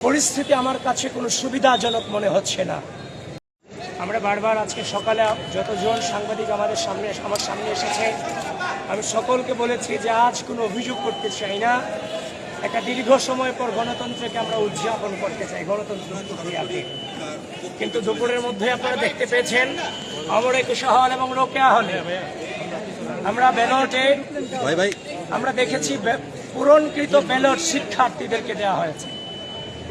পরিস্থিতি আমার কাছে কোনো সুবিধাজনক মনে হচ্ছে না। আমরা বারবার আজকে সকালে যতজন সাংবাদিক আমাদের সামনে আমার সামনে এসেছে আমি সকলকে বলেছি যে আজ কোনো অভিযোগ করতে চাই না। একটা দীর্ঘ সময় পর গণতন্ত্রকে আমরা উদযাপন করতে চাই গণতন্ত্র কিন্তু দুপুরের মধ্যে আপনারা দেখতে পেয়েছেন অমর একুশে হল এবং রোকেয়া হলে। আমরা ব্যালটে ভাই ভাই। আমরা দেখেছি পূরণকৃত ব্যালট শিক্ষার্থীদেরকে দেওয়া হয়েছে।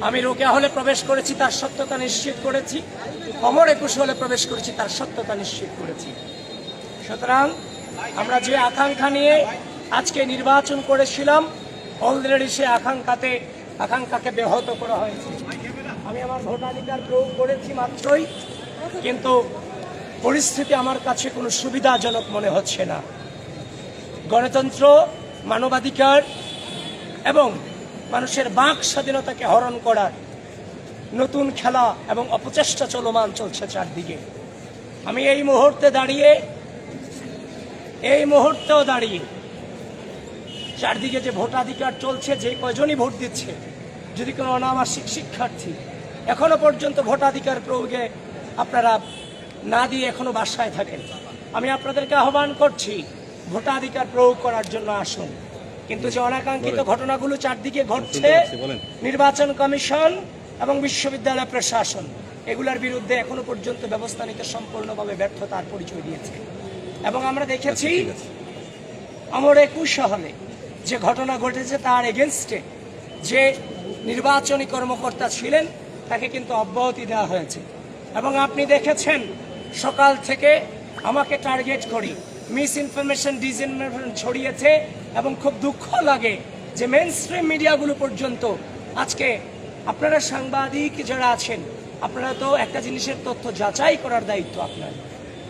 আমি রোকেয়া হলে প্রবেশ করেছি, তার সত্যতা নিশ্চিত করেছি। অমর একুশ হলে প্রবেশ করেছি, তার সত্যতা নিশ্চিত করেছি। সুতরাং আমরা যে আকাঙ্ক্ষা নিয়ে আজকে নির্বাচন করেছিলাম অলরেডি সে আকাঙ্ক্ষাতে, আকাঙ্ক্ষাকে ব্যাহত করা হয়েছে। আমি আমার ভোটাধিকার প্রয়োগ করেছি মাত্রই, কিন্তু পরিস্থিতি আমার কাছে কোনো সুবিধাজনক মনে হচ্ছে না। গণতন্ত্র, মানবাধিকার এবং মানুষের বাক স্বাধীনতাকে হরণ করার নতুন খেলা এবং অপচেষ্টা চলমান চলছে চারদিকে। আমি এই মুহূর্তে দাঁড়িয়ে, এই মুহূর্তেও দাঁড়িয়ে চারদিকে যে ভোটাধিকার চলছে, যে কয়জনই ভোট দিচ্ছে, যদি কোনো অনাবাসিক শিক্ষার্থী এখনও পর্যন্ত ভোটাধিকার প্রয়োগে আপনারা না দিয়ে এখনও বাসায় থাকেন, আমি আপনাদেরকে আহ্বান করছি, ভোটাধিকার প্রয়োগ করার জন্য আসুন। কিন্তু যে অনাকাঙ্ক্ষিত ঘটনাগুলো চারদিকে ঘটছে। নির্বাচন কমিশন এবং বিশ্ববিদ্যালয় প্রশাসন এগুলোর বিরুদ্ধে এখনও পর্যন্ত ব্যবস্থা নিতে সম্পূর্ণভাবে ব্যর্থতার পরিচয় দিয়েছে। এবং আমরা দেখেছি আমার একুশ হলে যে ঘটনা ঘটেছে তার এগেনস্টে যে নির্বাচনী কর্মকর্তা ছিলেন তাকে কিন্তু অব্যাহতি দেওয়া হয়েছে। এবং আপনি দেখেছেন সকাল থেকে আমাকে টার্গেট করি মিস ইনফরমেশন ডিসইনফরমেশন ছড়িয়েছে। এবং খুব দুঃখ লাগে যে মেন স্ট্রিম মিডিয়াগুলো পর্যন্ত আজকে আপনারা সাংবাদিক যারা আছেন, আপনারা তো একটা জিনিসের তথ্য যাচাই করার দায়িত্ব আপনার।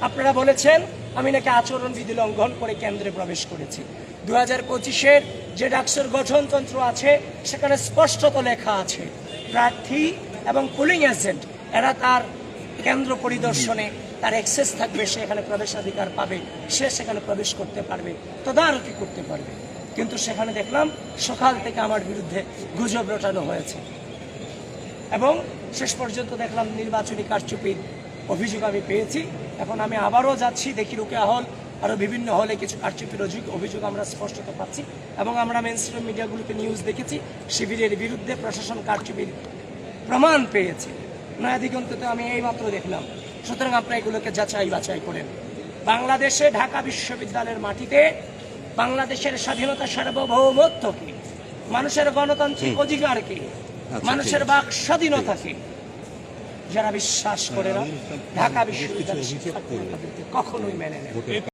আপনারা বলেছেন, আমি নাকি আচরণবিধি লঙ্ঘন করে কেন্দ্রে প্রবেশ করেছি। দু হাজার পঁচিশের যে ডাকসুর গঠনতন্ত্র আছে, সেখানে স্পষ্টত লেখা আছে, প্রার্থী এবং পুলিং এজেন্ট এরা তার কেন্দ্র পরিদর্শনে তার অ্যাক্সেস থাকবে, সে এখানে প্রবেশাধিকার পাবে, সে সেখানে প্রবেশ করতে পারবে, তদারকি করতে পারবে। কিন্তু সেখানে দেখলাম, সকাল থেকে আমার বিরুদ্ধে গুজব রটানো হয়েছে। এবং শেষ পর্যন্ত দেখলাম নির্বাচনী কারচুপির অভিযোগ আমি পেয়েছি। এখন আমি আবারও যাচ্ছি, দেখি রুকেয়া হল আরও বিভিন্ন হলে কিছু কারচুপির অভিযোগ অভিযোগ আমরা স্পষ্টত পাচ্ছি। এবং আমরা মেন স্ট্রিম মিডিয়াগুলোকে নিউজ দেখেছি, শিবিরের বিরুদ্ধে প্রশাসন কারচুপির প্রমাণ পেয়েছে। নয়া দিগন্ততে আমি এইমাত্র দেখলাম। সুতরাং আপনারা এগুলোকে যাচাই বাছাই করেন। বাংলাদেশে ঢাকা বিশ্ববিদ্যালয়ের মাটিতে বাংলাদেশের স্বাধীনতা সার্বভৌমত্বকে মানুষের গণতান্ত্রিক অধিকারকে মানুষের বাক স্বাধীনতাকে যারা বিশ্বাস করে না ঢাকা বিশ্ববিদ্যালয় কখনোই মেনে নেয়